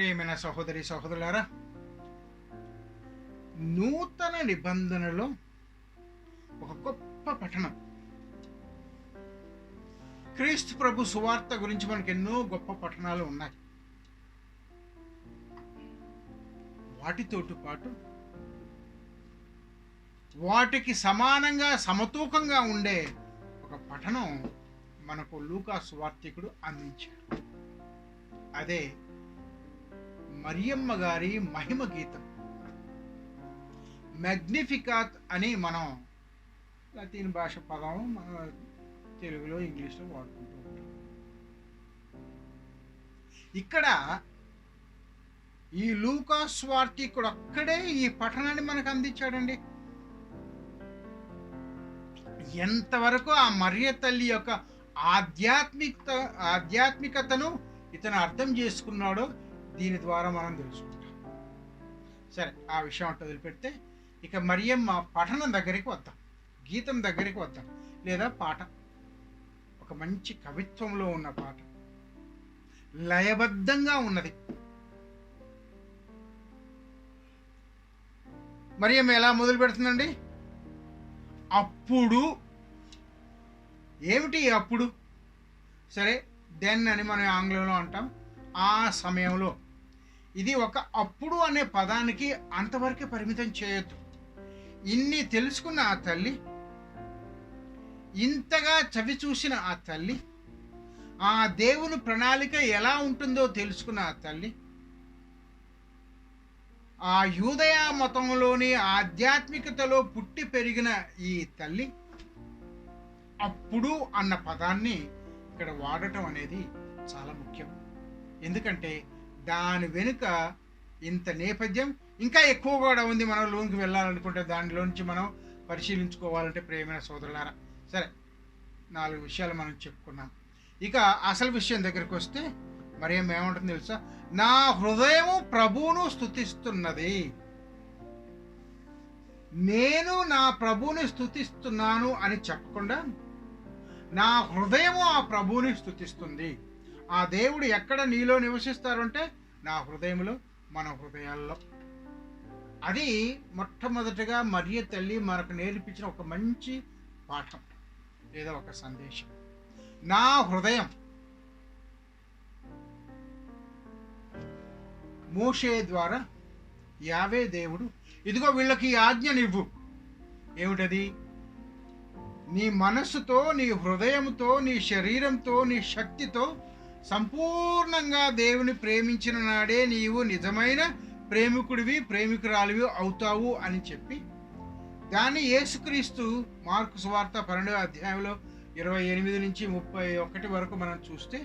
ప్రియమైన సహోదరి సహోదరులారా నూతన నిబంధనలో ఒక గొప్ప పఠనం. క్రీస్తు ప్రభు సువార్త గురించి మనకు ఎన్నో గొప్ప పఠనాలు ఉన్నాయి. వాటితోటి పాటు వాటికి సమానంగా సమతూకంగా ఉండే ఒక పఠనం మనకు లూకా సువార్థికుడు అందించాడు. అదే మరియమ్మ గారి మహిమ గీతం. మెగ్నిఫికాత్ అని మనం లతీన్ భాష పదం మన తెలుగులో ఇంగ్లీష్లో వాడుకుంటూ ఉంటాం. ఇక్కడ ఈ లూకాస్ వార్తికుడు ఒక్కడే ఈ పఠనాన్ని మనకు అందించాడండి. ఎంతవరకు ఆ మర్య తల్లి యొక్క ఆధ్యాత్మికత ఆధ్యాత్మికతను ఇతను అర్థం చేసుకున్నాడో దీని ద్వారా మనం తెలుసుకుంటాం. సరే ఆ విషయం అంటూ వదిలిపెడితే ఇక మరియమ్మ పఠనం దగ్గరికి వద్దాం. గీతం దగ్గరికి వద్దాం. లేదా పాట. ఒక మంచి కవిత్వంలో ఉన్న పాట. లయబద్ధంగా ఉన్నది. మరియమ్మ ఎలా మొదలు పెడుతుందండి? అప్పుడు. ఏమిటి అప్పుడు? సరే దెన్ అని మనం ఆంగ్లంలో అంటాం. ఆ సమయంలో. ఇది ఒక అప్పుడు అనే పదానికి అంతవరకే పరిమితం చేయొద్దు. ఇన్ని తెలుసుకున్న ఆ తల్లి ఇంతగా చవి చూసిన ఆ తల్లి ఆ దేవుని ప్రణాళిక ఎలా ఉంటుందో తెలుసుకున్న ఆ తల్లి ఆ యూదయ మతంలోని ఆధ్యాత్మికతలో పుట్టి పెరిగిన ఈ తల్లి అప్పుడు అన్న పదాన్ని ఇక్కడ వాడటం అనేది చాలా ముఖ్యం. ఎందుకంటే దాని వెనుక ఇంత నేపథ్యం ఇంకా ఎక్కువ కూడా ఉంది మనం లోనికి వెళ్ళాలనుకుంటే దానిలోంచి మనం పరిశీలించుకోవాలంటే ప్రేమైన సోదరులారా. సరే నాలుగు విషయాలు మనం చెప్పుకున్నాం. ఇక అసలు విషయం దగ్గరికి వస్తే మరి ఏముంటుంది తెలుసా? నా హృదయము ప్రభువును స్థుతిస్తున్నది నేను నా ప్రభువుని స్థుతిస్తున్నాను అని చెప్పకుండా నా హృదయము ఆ ప్రభువుని స్థుతిస్తుంది ఆ దేవుడు ఎక్కడ నీలో నివసిస్తారు అంటే నా హృదయంలో మన హృదయాల్లో. అది మొట్టమొదటిగా మరియ తల్లి మనకు నేర్పించిన ఒక మంచి పాఠం లేదా ఒక సందేశం. నా హృదయం మోషే ద్వారా యావే దేవుడు ఇదిగో వీళ్ళకి ఆజ్ఞ ఆజ్ఞనివ్వు ఏమిటది? నీ మనస్సుతో నీ హృదయంతో నీ శరీరంతో నీ శక్తితో సంపూర్ణంగా దేవుని ప్రేమించిన నాడే నీవు నిజమైన ప్రేమికుడివి ప్రేమికురాలివి అవుతావు అని చెప్పి దాన్ని యేసుక్రీస్తు మార్కు సువార్త పన్నెండవ అధ్యాయంలో ఇరవై ఎనిమిది నుంచి ముప్పై ఒకటి వరకు మనం చూస్తే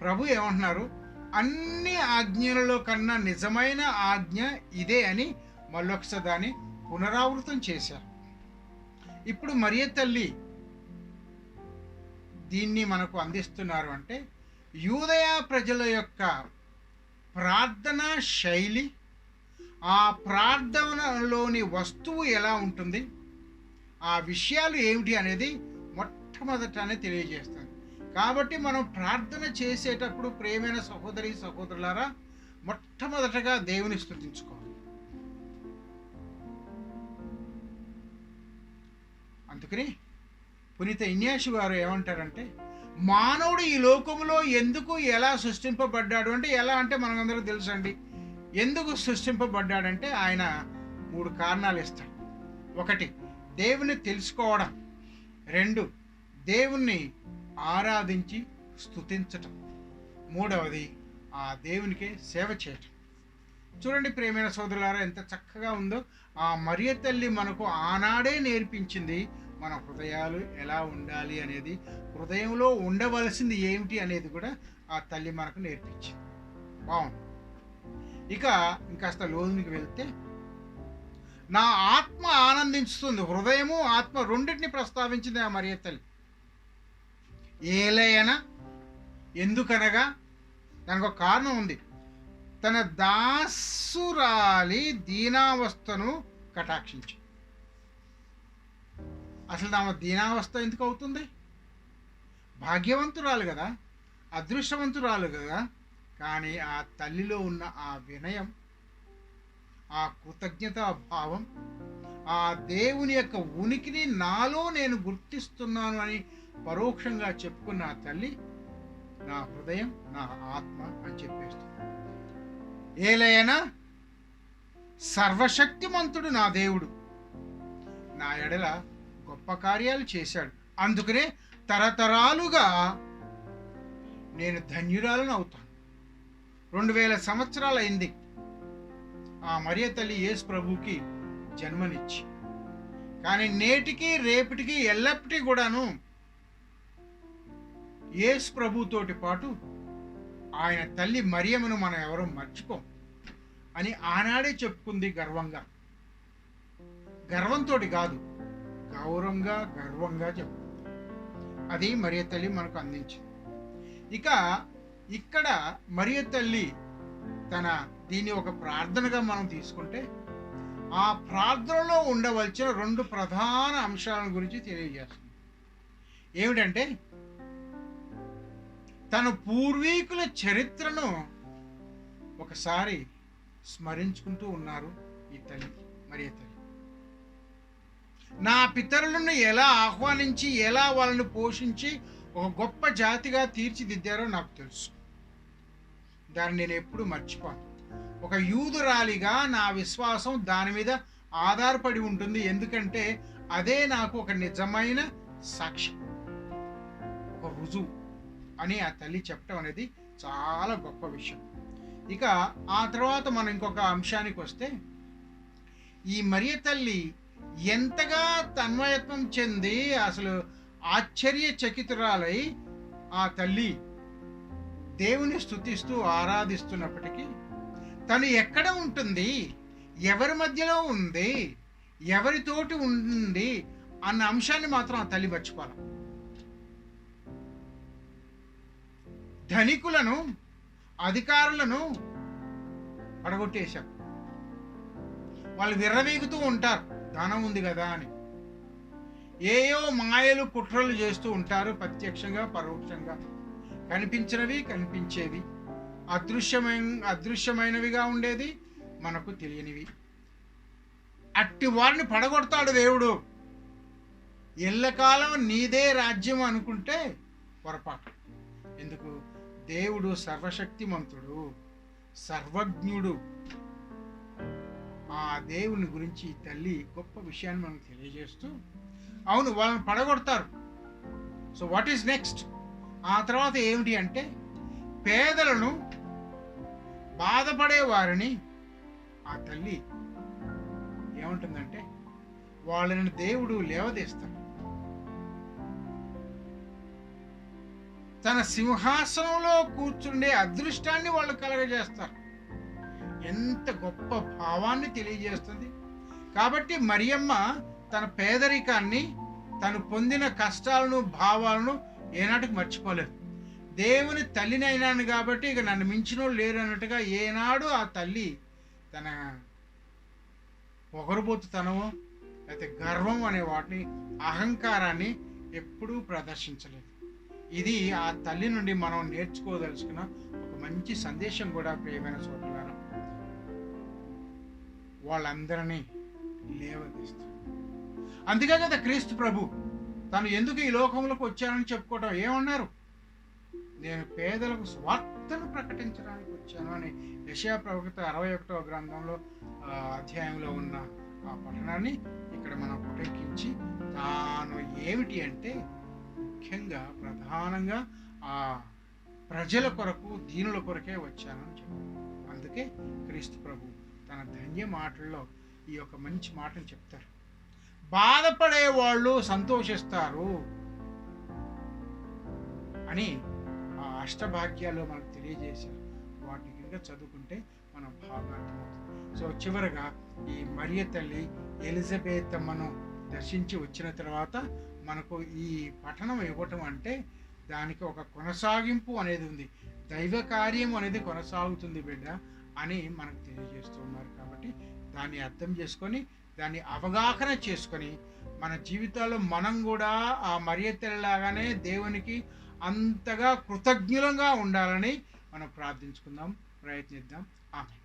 ప్రభు ఏమంటున్నారు? అన్ని ఆజ్ఞలలో కన్నా నిజమైన ఆజ్ఞ ఇదే అని మళ్ళొకసారి దాన్ని పునరావృతం చేశారు. ఇప్పుడు మరియ తల్లి దీన్ని మనకు అందిస్తున్నారు అంటే యూదయ ప్రజల యొక్క ప్రార్థనా శైలి ఆ ప్రార్థనలోని వస్తువు ఎలా ఉంటుంది ఆ విషయాలు ఏమిటి అనేది మొట్టమొదటనే తెలియజేస్తుంది కాబట్టి మనం ప్రార్థన చేసేటప్పుడు ప్రేమైన సహోదరి సహోదరులారా మొట్టమొదటగా దేవుని స్థుతించుకోవాలి అందుకని పునీత ఇన్యాసి గారు ఏమంటారంటే మానవుడు ఈ లోకంలో ఎందుకు ఎలా సృష్టింపబడ్డాడు అంటే ఎలా అంటే మనకందరికీ తెలుసండి. ఎందుకు సృష్టింపబడ్డాడంటే ఆయన మూడు కారణాలు ఇస్తాడు. ఒకటి దేవుని తెలుసుకోవడం. రెండు దేవుణ్ణి ఆరాధించి స్తుతించటం. మూడవది ఆ దేవునికే సేవ చేయటం. చూడండి ప్రేమైన సోదరులారా ఎంత చక్కగా ఉందో. ఆ మరియ తల్లి మనకు ఆనాడే నేర్పించింది మన హృదయాలు ఎలా ఉండాలి అనేది హృదయంలో ఉండవలసింది ఏమిటి అనేది కూడా ఆ తల్లి మనకు నేర్పించింది. బాగుంది. ఇక ఇంకాస్త లోనికి వెళ్తే నా ఆత్మ ఆనందించుతుంది. హృదయము ఆత్మ రెండింటిని ప్రస్తావించింది ఆ మరియ తల్లి. ఏలయన ఎందుకనగా దానికి ఒక కారణం ఉంది. తన దాసురాలి దీనావస్థను కటాక్షించు అసలు ఆమె దీనావస్థ ఎందుకు అవుతుంది? భాగ్యవంతురాలు కదా అదృష్టవంతురాలు కదా కానీ ఆ తల్లిలో ఉన్న ఆ వినయం ఆ కృతజ్ఞతా భావం ఆ దేవుని యొక్క ఉనికిని నాలో నేను గుర్తిస్తున్నాను అని పరోక్షంగా చెప్పుకున్న ఆ తల్లి నా హృదయం నా ఆత్మ అని చెప్పేస్తుంది. ఏలైనా సర్వశక్తిమంతుడు నా దేవుడు. నా ఎడల గొప్ప కార్యాలు చేశాడు. అందుకనే తరతరాలుగా నేను ధన్యురాలను అవుతాను. రెండు వేల సంవత్సరాలు అయింది ఆ మరియ తల్లి యేసు ప్రభుకి జన్మనిచ్చి. కానీ నేటికి రేపటికి ఎల్లప్పటికీ కూడాను యేసు ప్రభుతోటి పాటు ఆయన తల్లి మరియమ్మను మనం ఎవరూ మర్చిపోం అని ఆనాడే చెప్పుకుంది గర్వంగా. గర్వంతో కాదు. గౌరవంగా గర్వంగా చెప్పుకుంది అది మరియ తల్లి మనకు అందించింది. ఇక ఇక్కడ మరియ తల్లి తన దీన్ని ఒక ప్రార్థనగా మనం తీసుకుంటే ఆ ప్రార్థనలో ఉండవలసిన రెండు ప్రధాన అంశాల గురించి తెలియజేస్తుంది. ఏమిటంటే తన పూర్వీకుల చరిత్రను ఒకసారి స్మరించుకుంటూ ఉన్నారు ఈ తల్లి మరియ తల్లి. నా పితరులను ఎలా ఆహ్వానించి ఎలా వాళ్ళని పోషించి ఒక గొప్ప జాతిగా తీర్చిదిద్దారో నాకు తెలుసు. దాన్ని నేను ఎప్పుడు మర్చిపోను. ఒక యూదురాలిగా నా విశ్వాసం దాని మీద ఆధారపడి ఉంటుంది. ఎందుకంటే అదే నాకు ఒక నిజమైన సాక్ష్యం. ఒక రుజువు అని ఆ తల్లి చెప్పడం అనేది చాలా గొప్ప విషయం. ఇక ఆ తర్వాత మనం ఇంకొక అంశానికి వస్తే ఈ మరియ తల్లి ఎంతగా తన్మయత్వం చెంది అసలు ఆశ్చర్యచకితురాలై ఆ తల్లి దేవుని స్తుతిస్తూ ఆరాధిస్తున్నప్పటికీ తను ఎక్కడ ఉంటుంది? ఎవరి మధ్యలో ఉంది? ఎవరితోటి ఉంది? అన్న అంశాన్ని మాత్రం ఆ తల్లి మర్చిపోవాలి ధనికులను అధికారులను పడగొట్టేశాం వాళ్ళు విర్రవీగుతూ ఉంటారు. ధనం ఉంది కదా అని. ఏయో మాయలు కుట్రలు చేస్తూ ఉంటారు ప్రత్యక్షంగా పరోక్షంగా. కనిపించినవి కనిపించేవి. అదృశ్యమైన అదృశ్యమైనవిగా ఉండేది మనకు తెలియనివి. అట్టి వారిని పడగొడతాడు దేవుడు. ఎల్లకాలం నీదే రాజ్యం అనుకుంటే పొరపాటు. ఎందుకు? దేవుడు సర్వశక్తిమంతుడు సర్వజ్ఞుడు. ఆ దేవుని గురించి తల్లి గొప్ప విషయాన్ని మనకు తెలియజేస్తూ అవును వాళ్ళని పడగొడతారు. సో వాట్ ఈస్ నెక్స్ట్ ఆ తర్వాత ఏమిటి అంటే పేదలను బాధపడే వారిని ఆ తల్లి ఏముంటుందంటే వాళ్ళని దేవుడు లేవదీస్తాడు. తన సింహాసనంలో కూర్చుండే అదృష్టాన్ని వాళ్ళు కలగజేస్తారు. ఎంత గొప్ప భావాన్ని తెలియజేస్తుంది. కాబట్టి మరియమ్మ తన పేదరికాన్ని తను పొందిన కష్టాలను భావాలను ఏనాటికి మర్చిపోలేదు. దేవుని తల్లినైనాను కాబట్టి ఇక నన్ను మించిన లేరు అన్నట్టుగా ఏనాడు ఆ తల్లి తన పొగరుబోతుతనము లేకపోతే గర్వం అనే వాటిని అహంకారాన్ని ఎప్పుడూ ప్రదర్శించలేదు. ఇది ఆ తల్లి నుండి మనం నేర్చుకోదలుచుకున్న ఒక మంచి సందేశం కూడా ప్రియమైన చోట వాళ్ళందరినీ లేవదీస్తారు అందుకే కదా క్రీస్తు ప్రభు తను ఎందుకు ఈ లోకంలోకి వచ్చానని చెప్పుకోవటం? ఏమన్నారు? నేను పేదలకు స్వార్థను ప్రకటించడానికి వచ్చాను అని యశా ప్రవక్త అరవై ఒకటవ గ్రంథంలో అధ్యాయంలో ఉన్న ఆ పఠనాన్ని ఇక్కడ మనం పుటెక్కించి తాను ఏమిటి అంటే ముఖ్యంగా ప్రధానంగా ఆ ప్రజల కొరకు దీనుల కొరకే వచ్చానని చెప్పాను అందుకే క్రీస్తు ప్రభు తన ధన్య మాటల్లో ఈ యొక్క మంచి మాటను చెప్తారు. బాధపడే వాళ్ళు సంతోషిస్తారు అని ఆ అష్టభాగ్యాలు మనకు తెలియజేశారు. వాటిని కింద చదువుకుంటే మనం బాగా అర్థమవుతుంది. సో చివరగా ఈ మరియ తల్లి ఎలిజబెత్ అమ్మను దర్శించి వచ్చిన తర్వాత మనకు ఈ పఠనం ఇవ్వటం అంటే దానికి ఒక కొనసాగింపు అనేది ఉంది. దైవ కార్యం అనేది కొనసాగుతుంది బిడ్డ. అని మనకు తెలియజేస్తున్నారు కాబట్టి దాన్ని అర్థం చేసుకొని దాన్ని అవగాహన చేసుకొని మన జీవితాల్లో మనం కూడా ఆ మరియ దేవునికి అంతగా కృతజ్ఞులంగా ఉండాలని మనం ప్రార్థించుకుందాం ప్రయత్నిద్దాం. ఆమె